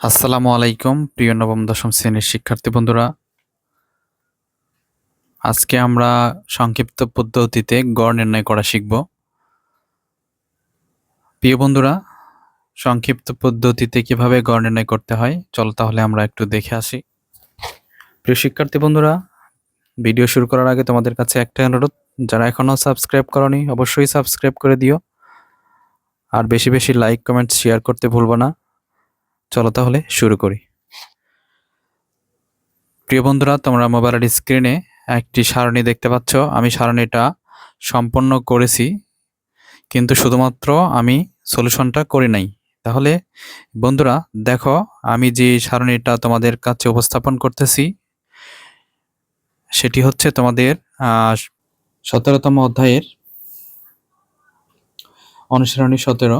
আসসালামু আলাইকুম, প্রিয় নবম, দশম শ্রেণির শিক্ষার্থী বন্ধুরা। আজকে আমরা সংক্ষিপ্ত পদ্ধতিতে গড় নির্ণয় করা শিখব। প্রিয় বন্ধুরা, সংক্ষিপ্ত পদ্ধতিতে কীভাবে গড় নির্ণয় করতে হয়, চলো তাহলে আমরা একটু দেখে আসি। প্রিয় শিক্ষার্থী বন্ধুরা, ভিডিও শুরু করার আগে তোমাদের কাছে একটা অনুরোধ, যারা এখনও সাবস্ক্রাইব করনি, অবশ্যই সাবস্ক্রাইব করে দিও। আর বেশি বেশি লাইক, কমেন্ট, শেয়ার করতে ভুলবো না। চলো তাহলে শুরু করি। প্রিয় বন্ধুরা, তোমরা মোবাইলের স্ক্রিনে একটি সারণী দেখতে পাচ্ছ। আমি সারণীটা সম্পন্ন করেছি, কিন্তু শুধুমাত্র আমি সলিউশনটা করি নাই। তাহলে বন্ধুরা, দেখো, আমি যে সারণীটা তোমাদের কাছে উপস্থাপন করতেছি, সেটি হচ্ছে তোমাদের সতেরোতম অধ্যায়ের অনুসরণী সতেরো।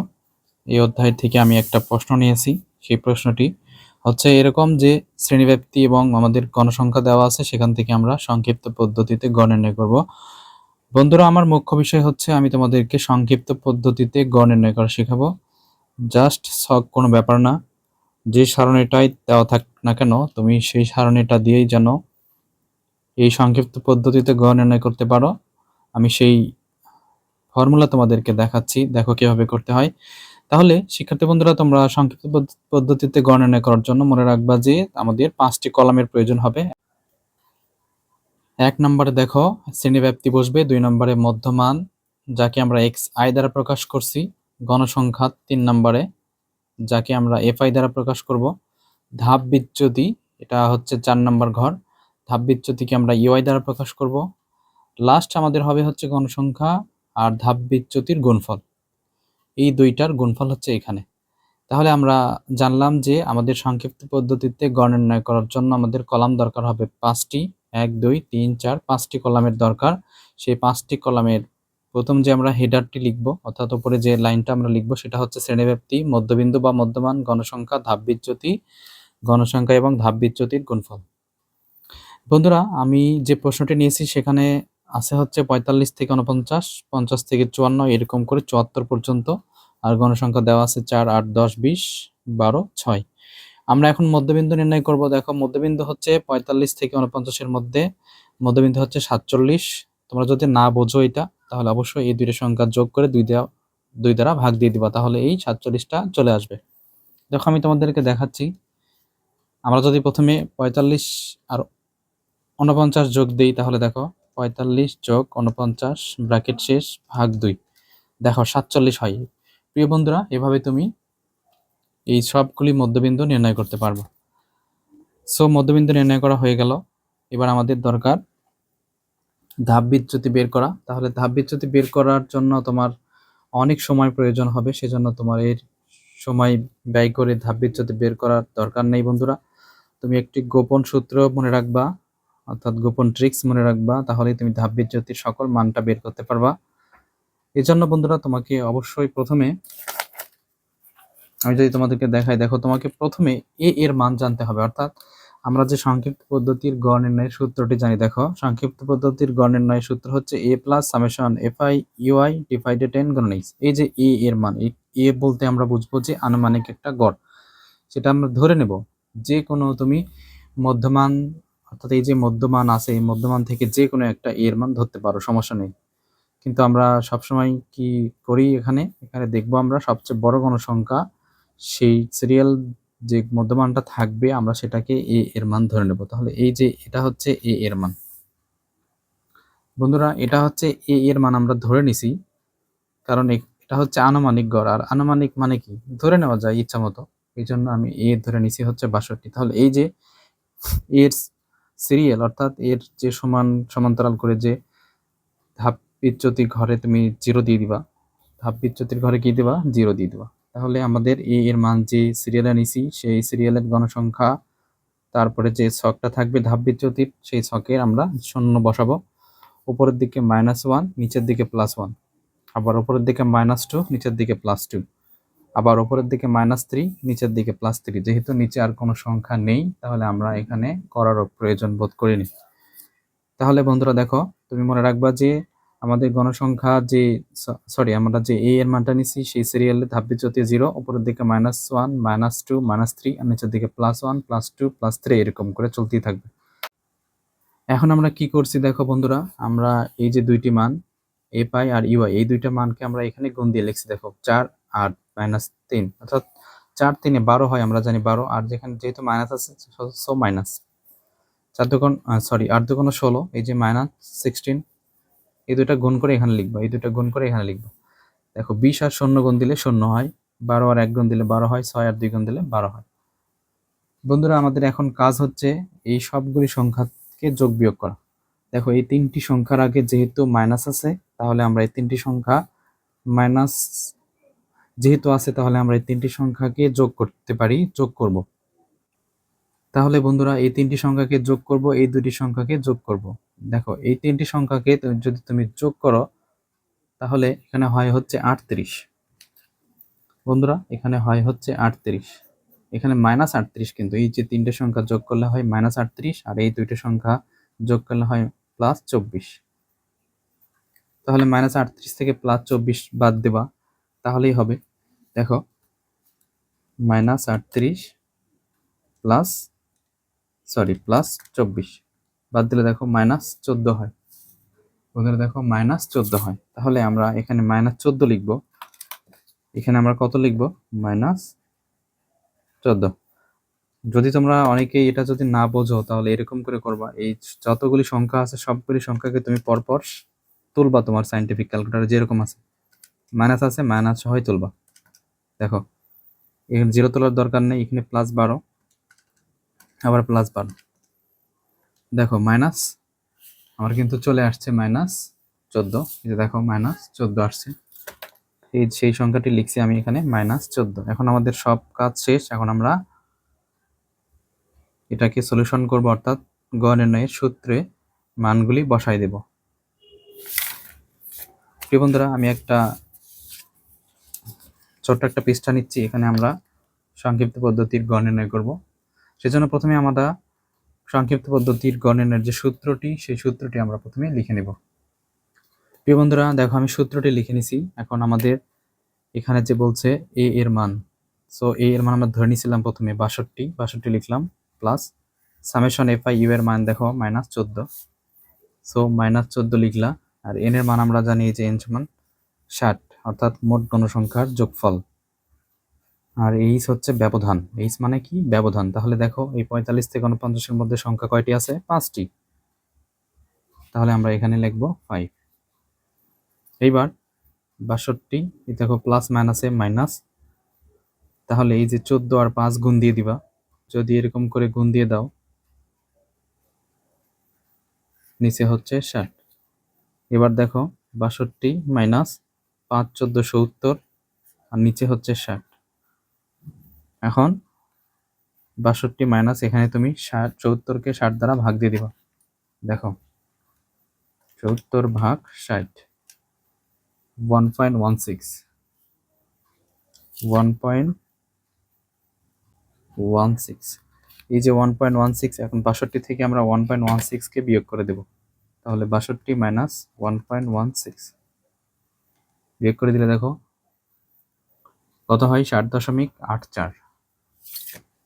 এই অধ্যায় থেকে আমি একটা প্রশ্ন নিয়েছি। সেই প্রশ্নটি। হচ্ছে এরকম যে শ্রেণীব্যাপ্তি এবং আমাদের গণসংখ্যা দেওয়া আছে, সেখান থেকে আমরা সংক্ষিপ্ত পদ্ধতিতে গণ নির্ণয় করব। বন্ধুরা, আমার মুখ্য বিষয় হচ্ছে আমি তোমাদেরকে সংক্ষিপ্ত পদ্ধতিতে গণ নির্ণয় করা শেখাবো। জাস্ট সব কোনো ব্যাপার না, যে সারণীটাই দেওয়া থাক না কেন, তুমি সেই সারণীটা দিয়েই যেন এই সংক্ষিপ্ত পদ্ধতিতে গণ নির্ণয় করতে পারো। আমি সেই ফর্মুলা তোমাদেরকে দেখাচ্ছি, দেখো কীভাবে করতে হয়। তাহলে, শিক্ষার্থী বন্ধুরা, তোমরা সংক্ষিপ্ত পদ্ধতিতে গণনা করার জন্য মনে রাখবা যে আমাদের পাঁচটি কলামের প্রয়োজন হবে। এক নম্বরে দেখো, শ্রেণীব্যাপ্তি বসবে, দুই নম্বরে মধ্যমান, যাকে আমরা এক্স আই দ্বারা প্রকাশ করছি, গণসংখ্যা, তিন নম্বরে যাকে আমরা এফ আই দ্বারা প্রকাশ করব। ধাপ বিচ্যুতি, এটা হচ্ছে চার নম্বর ঘর, ধাপ বিচ্যুতিকে আমরা ইউআই দ্বারা প্রকাশ করব। লাস্ট আমাদের হবে হচ্ছে গণসংখ্যা, আর ধাপ বিচ্যুতির গুণফল। এই দুইটার গুণফল হচ্ছে এখানে। তাহলে আমরা জানলাম যে আমাদের সংক্ষিপ্ত পদ্ধতিতে গণ নির্ণয় করার জন্য আমাদের কলাম দরকার হবে পাঁচটি। এক, দুই, তিন, চার, পাঁচটি কলামের দরকার। সেই পাঁচটি কলামের প্রথম যে আমরা হেডারটি লিখব, অর্থাৎ উপরে যে লাইনটা আমরা লিখব, সেটা হচ্ছে শ্রেণীব্যাপ্তি, মধ্যবিন্দু বা মধ্যমান গণসংখ্যা, ধাপ বিচ্যুতি, গণসংখ্যা এবং ধাপ বিচ্যুতির গুণফল। বন্ধুরা, আমি যে প্রশ্নটি নিয়েছি সেখানে আছে হচ্ছে পঁয়তাল্লিশ থেকে উনপঞ্চাশ পঞ্চাশ থেকে চুয়ান্ন, এরকম করে চুয়াত্তর পর্যন্ত। আর গণসংখ্যা দেওয়া আছে চার, আট, দশ, বিশ, বারো, ছয়। আমরা এখন মধ্যবিন্দু নির্ণয় করব। দেখো, মধ্যবিন্দু হচ্ছে পঁয়তাল্লিশ থেকে উনপঞ্চাশের মধ্যে, মধ্যবিন্দু হচ্ছে সাতচল্লিশ। তোমরা যদি না বোঝো এটা, তাহলে অবশ্যই এই দুইটা সংখ্যা যোগ করে দুই দেওয়া, দুই দ্বারা ভাগ দিয়ে দিবা। তাহলে এই সাতচল্লিশটা চলে আসবে। দেখো, আমি তোমাদেরকে দেখাচ্ছি। আমরা যদি প্রথমে পঁয়তাল্লিশ আর উনপঞ্চাশ যোগ দিই, তাহলে দেখো পঁয়তাল্লিশ যোগ উনপঞ্চাশ ব্র্যাকেট শেষ, ভাগ দুই। দেখো, সাতচল্লিশ হয়। প্রিয় বন্ধুরা, এভাবে তুমি এই সবগুলি মধ্যবিন্দু নির্ণয় করতে পারব। সো মধ্যবিন্দু নির্ণয় করা হয়ে গেল। এবার আমাদের দরকার ধাপ বিচ্যুতি বের করা। তাহলে ধাপ বিচ্যুতি বের করার জন্য তোমার অনেক সময় প্রয়োজন হবে, সেজন্য তোমার এর সময় ব্যয় করে ধাপ বিচ্যুতি বের করার দরকার নেই বন্ধুরা। তুমি একটি গোপন সূত্র মনে রাখবা। অর্থাৎ গোপন ট্রিক্স মনে রাখবা তাহলে তুমি ধাপ বিচ্যুতির সকল মানটা বের করতে পারবা। এজন্য বন্ধুরা, তোমাকে অবশ্যই প্রথমে আমি যদি তোমাদেরকে দেখাই, দেখো তোমাকে প্রথমে এ এর মান জানতে হবে। অর্থাৎ আমরা যে সংক্ষিপ্ত পদ্ধতির গড় নির্ণয়ের সূত্রটি জানি, দেখো সংক্ষিপ্ত পদ্ধতির গড় নির্ণয়ের সূত্র হচ্ছে A plus summation F I U I divided ten গণ এই যে এ এর মান এ বলতে আমরা বুঝব যে আনুমানিক একটা গড়। সেটা আমরা ধরে নেব। যে কোনো তুমি মধ্যমান অর্থাৎ এই যে মধ্যমান আছে, এই মধ্যমান থেকে যে কোনো একটা এর মান ধরতে পারো, সমস্যা নেই। কিন্তু আমরা সবসময় কি করি এখানে? এখানে দেখব আমরা সবচেয়ে বড় কোনো সংখ্যা সেই সিরিয়াল যে মধ্যমানটা থাকবে, আমরা সেটাকে এ এর মান ধরে নেব। তাহলে এই যে এটা হচ্ছে এ এর মান। বন্ধুরা, এটা হচ্ছে এ এর মান আমরা ধরে নিছি, কারণ এটা হচ্ছে আনুমানিক গড়। আর আনুমানিক মানে কি? ধরে নেওয়া যায় ইচ্ছা মতো। এই জন্য আমি এ ধরে নিছি হচ্ছে বাষট্টি। তাহলে এই যে এর সিরিয়াল অর্থাৎ এর যে সমান, সমান্তরাল করে যে ধাপ বিচ্যুতির ঘরে তুমি জিরো দিয়ে দিবা ধাপ বিচ্যুতির ঘরে কি দিবা? জিরো দিয়ে দিবা। তাহলে আমাদের এ এর মান যে সিরিয়ালে নিছি, সেই সিরিয়ালের গণসংখ্যা, তারপরে যে ছকটা থাকবে ধাপ বিচ্যুতির সেই ছকের আমরা শূন্য বসাবো। উপরের দিকে মাইনাস ওয়ান নিচের দিকে প্লাস ওয়ান আবার উপরের দিকে মাইনাস টু নিচের দিকে প্লাস টু আবার উপরের দিকে মাইনাস থ্রি নিচের দিকে প্লাস থ্রি যেহেতু নিচে আর কোনো সংখ্যা নেই, তাহলে আমরা এখানে করারও প্রয়োজন বোধ করিনি। তাহলে বন্ধুরা দেখো, তুমি মনে রাখবা যে আমাদের গণসংখ্যা যে সরি আমরা যে এ এর মানটা নিছি, সেই সিরিয়ালে ধাপ বিচ্যুতি জিরো উপরের দিকে minus one minus two minus three আর নিচের দিকে plus one plus two plus three এরকম করে চলতেই থাকবে। এখন আমরা কি করছি দেখো বন্ধুরা, আমরা এই যে দুইটি মান এ পাই আর ইউআই এই দুইটা মানকে আমরা এখানে গুণ দিয়ে লিখছি। দেখো, চার আট মাইনাস তিন, অর্থাৎ চার তিনে বারো হয়, আমরা জানি বারো, আর যেখানে যেহেতু মাইনাস আছে, সো মাইনাস চার দুগুণ সরি আট দুগুণ ষোলো, এই যে মাইনাস সিক্সটিন এই দুটা গুণ করে এখানে লিখব, এই দুটা গুণ করে এখানে লিখব। দেখো, বিশ আর শূন্য গুণ দিলে শূন্য হয়, বারো আর এক গুণ দিলে বারো হয়, ছয় আর দুই গুণ দিলে বারো হয়। বন্ধুরা, আমাদের এখন কাজ হচ্ছে এই সবগুলি সংখ্যাকে যোগ বিয়োগ করা। দেখো, এই তিনটি সংখ্যার আগে যেহেতু মাইনাস আছে, তাহলে আমরা এই তিনটি সংখ্যা মাইনাস যেহেতু আছে, তাহলে আমরা এই তিনটি সংখ্যাকে যোগ করতে পারি, যোগ করব। তাহলে বন্ধুরা, এই তিনটি সংখ্যাকে যোগ করব, এই দুটি সংখ্যাকে যোগ করব। দেখো, এই তিনটি সংখ্যাকে যদি তুমি যোগ করো, তাহলে এখানে হয় হচ্ছে আটত্রিশ। বন্ধুরা, এখানে হয় হচ্ছে আটত্রিশ। এখানে মাইনাস আটত্রিশ কিন্তু, এই যে তিনটে সংখ্যা যোগ করলে হয় মাইনাস আটত্রিশ, আর এই দুইটা সংখ্যা যোগ করলে হয় প্লাস চব্বিশ। তাহলে মাইনাস আটত্রিশ থেকে প্লাস চব্বিশ বাদ দেবা। তাহলেই হবে। দেখো মাইনাস আটত্রিশ প্লাস সরি প্লাস চব্বিশ। বাদ দিলে দেখো মাইনাস চোদ্দ হয়। বন্ধুরা দেখো মাইনাস চোদ্দ হয়। তাহলে আমরা এখানে মাইনাস চোদ্দ লিখব। এখানে আমরা কত লিখব? মাইনাস চোদ্দ। যদি তোমরা অনেকেই এটা যদি না বোঝো, তাহলে এরকম করে করবা। এই যতগুলি সংখ্যা আছে, সবগুলি সংখ্যাকে তুমি পরপর তুলবা তোমার সাইন্টিফিক ক্যালকুলেটার যেরকম আছে। মাইনাস আছে, মাইনাস সহই তুলবা। দেখো, এখানে জিরো তোলার দরকার নেই, এখানে প্লাস বারো, আবার প্লাস বারো। দেখো মাইনাস আমার কিন্তু চলে আসছে মাইনাস চোদ্দ। এই যে দেখো মাইনাস চোদ্দ আসছে। এই সেই সংখ্যাটি লিখছি আমি এখানে মাইনাস চোদ্দ। এখন আমাদের সব কাজ শেষ, এখন আমরা এটাকে সলিউশন করব, অর্থাৎ গ নির্ণয়ের সূত্রে মানগুলি বসাই দেব। প্রিয় বন্ধুরা, আমি একটা ছোট্ট একটা পৃষ্ঠা নিচ্ছি, এখানে আমরা সংক্ষিপ্ত পদ্ধতির গ নির্ণয় করব। সেজন্য প্রথমে আমরা সংক্ষিপ্ত পদ্ধতির গ নির্ণয়ের যে সূত্রটি, সেই সূত্রটি আমরা প্রথমে লিখে নেব। প্রিয় বন্ধুরা, দেখো আমি সূত্রটি লিখে নিছি। এখন আমাদের এখানে যে বলছে এ এর মান সো এ এর মান আমরা ধরে নিয়েছিলাম প্রথমে বাষট্টি বাষট্টি লিখলাম plus summation F I U এর মান দেখো মাইনাস চোদ্দ। সো মাইনাস চোদ্দ লিখলা, আর এন এর মান আমরা জানি যে এন সমান ষাট। অর্থাৎ মোট গণসংখ্যার যোগফল। আর এইচ হচ্ছে ব্যবধান। এইচ মানে কি? ব্যবধান। তাহলে দেখো, এই পঁয়তাল্লিশ থেকে উনপঞ্চাশের মধ্যে সংখ্যা কয়টি আছে? পাঁচটি। তাহলে আমরা এখানে লিখব ফাইভ এইবার বাষট্টি দেখো প্লাস মাইনাসে মাইনাস তাহলে এই যে চোদ্দ আর পাঁচ গুণ দিয়ে দিবা। যদি এরকম করে গুণ দিয়ে দাও, নিচে হচ্ছে ষাট। এবার দেখো, বাষট্টি মাইনাস পাঁচ চোদ্দ সত্তর আর নিচে হচ্ছে ষাট। এখন বাষট্টি মাইনাস, এখানে তুমি ষাট, চৌত্তরকে ষাট দ্বারা ভাগ দিয়ে দিবা। দেখো, চৌত্তর ভাগ ষাট, one point one six. One point one six. এই যে ওয়ান পয়েন্ট ওয়ান সিক্স, এখন বাষট্টি থেকে আমরা ওয়ান পয়েন্ট ওয়ান সিক্সকে বিয়োগ করে দেব। তাহলে বাষট্টি minus one point one six. বিয়োগ করে দিলে দেখো, কত হয়? ষাট দশমিক আট চার।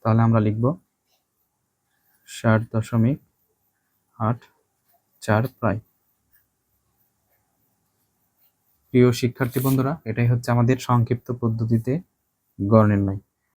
তাহলে আমরা লিখব ষাট দশমিক আট চার প্রায়। প্রিয় শিক্ষার্থী বন্ধুরা, এটাই হচ্ছে আমাদের সংক্ষিপ্ত পদ্ধতিতে গড় নির্ণয়।